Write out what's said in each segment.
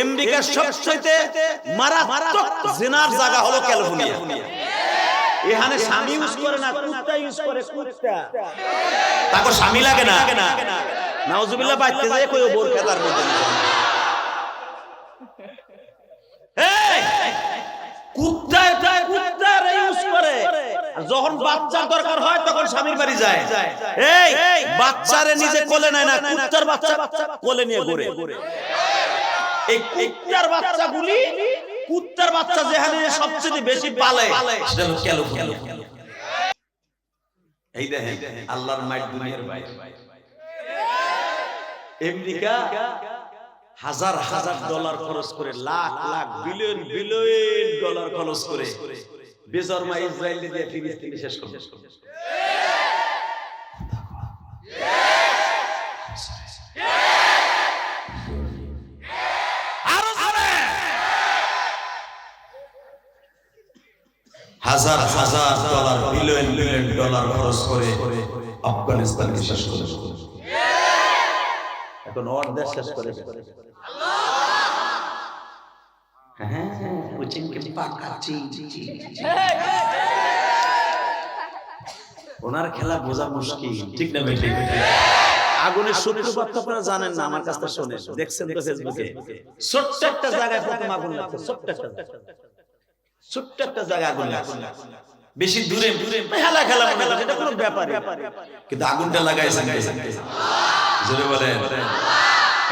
আমেরিকার সবচেয়ে মারাত্মক জিনার জায়গা হলো ক্যালিফোর্নিয়া। এখানে স্বামী ইউজ করে না কুত্তা ইউজ করে কুত্তা তাকে স্বামী লাগে না। নাউজুবিল্লাহ বাইতে যায় কই বোর খেতার মধ্যে। কুত্তা কুত্তার ইউজ করে। যখন বাচ্চার দরকার হয় তখন স্বামীর বাড়ি যায়। এই বাচ্চারে নিজে কোলে নেয় না কুত্তার বাচ্চা কোলে নিয়ে ঘুরে। এই কুত্তার বাচ্চাগুলি, কুত্তার বাচ্চা যেখানে সবচেয়ে বেশি পালে, সেটা হলো এই দেখেন, আল্লাহর মাইট দুনিয়ার বাইরে। আমেরিকা হাজার হাজার ডলার খরচ করে, lakh lakh billion billion dollar খরচ করে বেজরমা ইসরায়েল দিয়ে ফিলিস্তিনি শেষ করে হাজার হাজার ডলার, বিলিয়ন বিলিয়ন ডলার খরচ করে আফগানিস্তানকে শেষ করে। এখন ওর দেশ শেষ করে। হ্যাঁ ওনার খেলা বোঝা মুশকিল। ঠিক না আগুনের সূত্রপাত আপনারা জানেন না, আমার কাছে শুনে দেখছেন তো ফেসবুকে ছোট্ট একটা জায়গায় প্রথম আগুন লাগছে ছোট্ট একটা। ছোট্ট একটা আগুন বেশি দূরে দূরে খেলা খেলা মনে করে এটা কোনো ব্যাপার কিন্তু আগুনটা লাগাইছেন জোরে বলেন।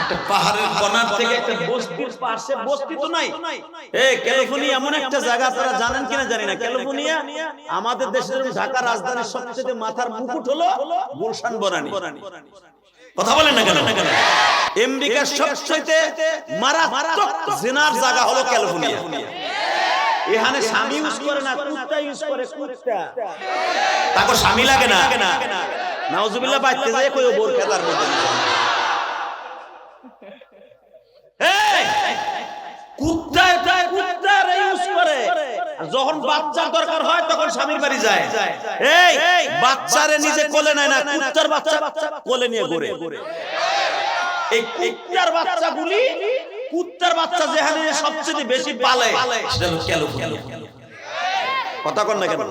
একটা পাহাড়ের কোণার থেকে একটা বস্তির পাশে বস্তি তো নাই। এই ক্যালিফোর্নিয়া এমন একটা জায়গা আপনারা জানেন কিনা জানি না। ক্যালিফোর্নিয়া আমাদের দেশের ঢাকা রাজধানীর সবচেয়ে মাথার মুকুট হলো গুলশান বনানী। কথা বলেন না কেন? আমেরিকার সবচেয়ে মারাত্মক জিনার জায়গা হলো ক্যালিফোর্নিয়া। এখানে স্বামী ইউজ করে না কুত্তা ইউজ করে কুত্তা। তাকে স্বামী লাগে না। নাউজুবিল্লাহ বাইতে যায় কই বোর খেতার মধ্যে। এই! কুত্তা কুত্তার ইউজ করে। আর যখন বাচ্চার দরকার হয় তখন স্বামীর বাড়ি যায়। এই! বাচ্চারে নিজে কোলে নেয় না কুত্তার বাচ্চা কোলে নিয়ে ঘুরে। এই কুত্তার বাচ্চাগুলি কুত্তার বাচ্চা যেখানে সবচেয়ে বেশি পালে কথা কন না কেন?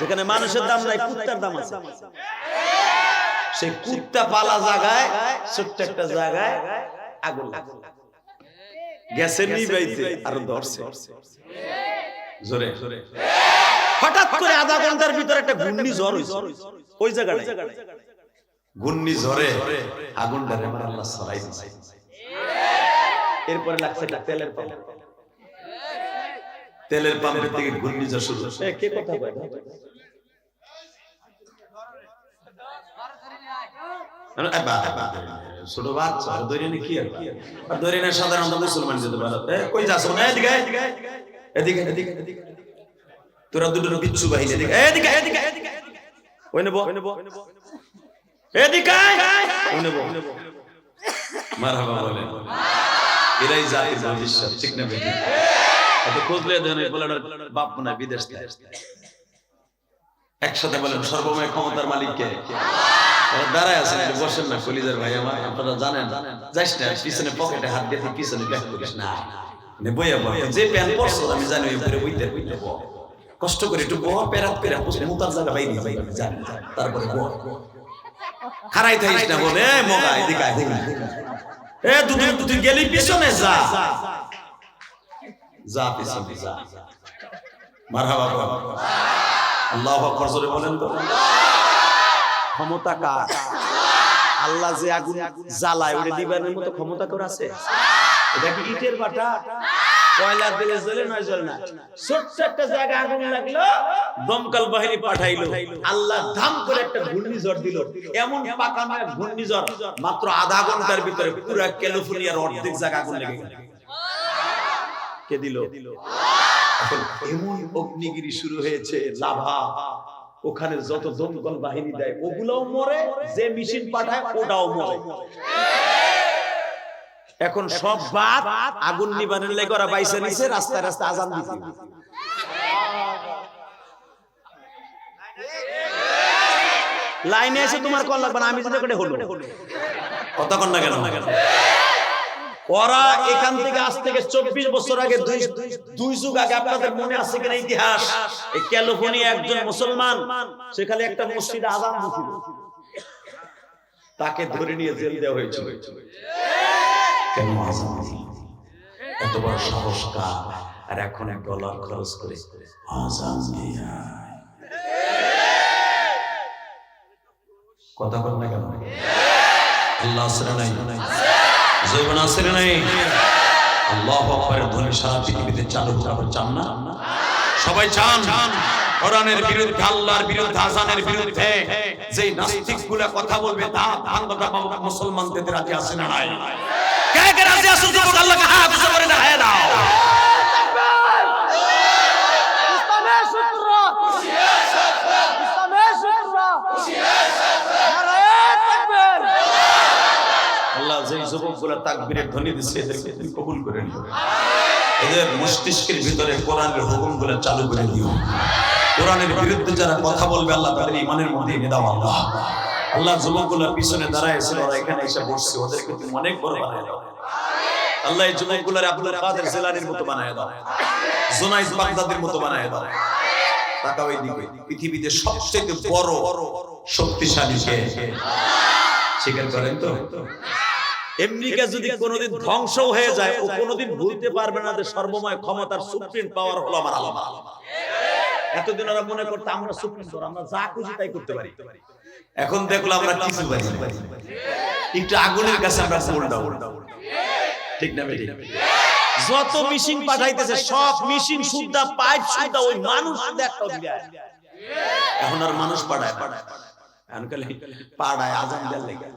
যেখানে মানুষের দাম নাই, কুত্তার দাম আছে। সেই কুত্তা পালা জায়গায়, ছোট্ট একটা জায়গায় আগুন গ্যাসের নিবাইতে আর ধরছে। জোরে। হঠাৎ করে আধা ঘণ্টার ভিতরে একটা ঘূর্ণি ঝড় হইছে। ওই জায়গাটায়। ঘূর্ণি ঝড়ে আগুনটা রে আল্লাহ সরাই দিছে। এরপরে লাগছে একটা তেলের পাম্প। তেলের পাম্পের থেকে ঘূর্ণিঝড় শুরু এ, কে কথা কয় মানে, এ, বা, বা, ছোট বাচ্চা ধরে নি কি আর আর ধরে না সাধারণত মুসলমান যেতে পারে এ, কই যাস এদিকে এদিকে এদিকে এদিকে এদিকে। তোরা দুটো বিচ্ছু বাহিনী এদিকে এদিকে এদিকে এদিকে। ওই নেব ওই নেব। এদিকে ওই নেব। মারহাবা বলেন এরাই জাতির ভবিষ্যৎ, ঠিক না বেটি? এত খুঁজলে দেন এই বলার বাপ মনে বিদেশ। একসাথে বলেন, সর্বময় ক্ষমতার মালিক কে ওরা দাঁড়ায় আছেন বসেন না, কলিজার ভাই আমার, আপনারা জানেন। যাইস না, পিছনে পকেটে হাত দিয়ে পিছনে ব্যাক করিস না। তারপরে হারাই থাইস না বলে মগা, এদিকে। আল্লাহ জোরে বলেন তো। ক্ষমতা কার? আল্লাহ যে আগুন জ্বালায়, ওরে দিবানের মতো ক্ষমতা তোর আছে? এটা কি ইটের বাটা? কয়লা দিলে জ্বলে, নয় জ্বলে না? ছোট্ট একটা জায়গা আগুন লাগল দমকল বাহিনী পাঠাইলো। আল্লাহ ধাম করে একটা ঘূর্ণিঝড় দিল। এমন পাকানো এক ঘূর্ণিঝড় মাত্র আধা ঘণ্টার ভিতরে পুরো ক্যালিফোর্নিয়ার অর্ধেক জায়গা আগুন লেগে গেল। কে দিল? এমন অগ্নিগিরি শুরু হয়েছে লাভা। ওখানে যত দমকল বাহিনী দেয় ওগুলোও মরে যে মেশিন পাঠায় ওটাও মরে। এখন সব বাদ আগুন নিবানের লেগে ওরা বাইসে নিছে রাস্তায় রাস্তায় আজান দিতে লাইনে এসে তোমার কল লাগবে না আমি যেটা করে হলো। কতক্ষণ না? কেন ওরা এখান থেকে আজ থেকে চব্বিশ বছর আগে দুই দুই যুগ আগে আপনাদের মনে আছে কিনা ইতিহাস? এই ক্যালিফোর্নিয়া একজন মুসলমান সেখানে একটা মসজিদে আজান দিছিল তাকে ধরে নিয়ে জেল দেওয়া হয়েছিল। কেন আজান এত বড় সাহস কার? আর এখন এক ডলার খরচ করে আজান দিয়ে। কথা বল না কেন? আল্লাহ আসরে নাই। জৈবন আসরে নাই। আল্লাহ আকবরের ধ্বনি সারা পৃথিবীতে চালু করার চান না? সবাই চান। কোরআনের বিরুদ্ধে, আল্লাহর বিরুদ্ধে বিরুদ্ধে যেই কথা বলবে, তা ভাঙ্গটা মুসলমানদের রাজি আছে না নাই? কে কে রাজি আছে? আল্লাহকে হাত করে দেখায় দাও। তাকবীরের ধ্বনি দিচ্ছে এদেরকে তুমি কবুল করে নিও। এদের মস্তিষ্কের ভিতরে কোরআনের হুকুমগুলো চালু করে দিও কোরআনের বিরুদ্ধে যারা কথা বলবে আল্লাহ তাদের ইমানের মধ্যে এনে দাও আল্লাহ। আল্লাহ যুবকগুলোর পিছনে ওরা এখানে এসে বসছে ওদেরকে তুমি অনেক বড় বানায় দাও। আল্লাহ এই যুবকগুলোর আব্দুল কাদের জেলানির মতো বানায় দাও। জুনাইদ বাগদাদের মতো বানায় দাও। এইদিকে পৃথিবীতে সবচেয়ে বড় শক্তিশালী কে? স্বীকার করেন তো? আমেরিকা যদি কোনোদিন ধ্বংস হয়ে যায় ও কোনোদিন ভুলতে পারবে না যে সর্বময় ক্ষমতার সুপ্রিম পাওয়ার হলো আমার আল্লাহ। এতদিন ওরা মনে করতো আমরা সুপ্রিম পাওয়ার আমরা যা খুশি তাই করতে পারি। এখন দেখল আমরা কিছু পারি না। একটু আগুনের কাছে আমরা ফোন দাও ঠিক না যত মিশিং পাঠাইতেছে সব মিশিং সুদ্ধা পাইপ সুদ্ধা ওই মানুষ একটা এখন আর মানুষ পাঠায় পাঠায় এখন খালি পাড়ায় আজান লেগে।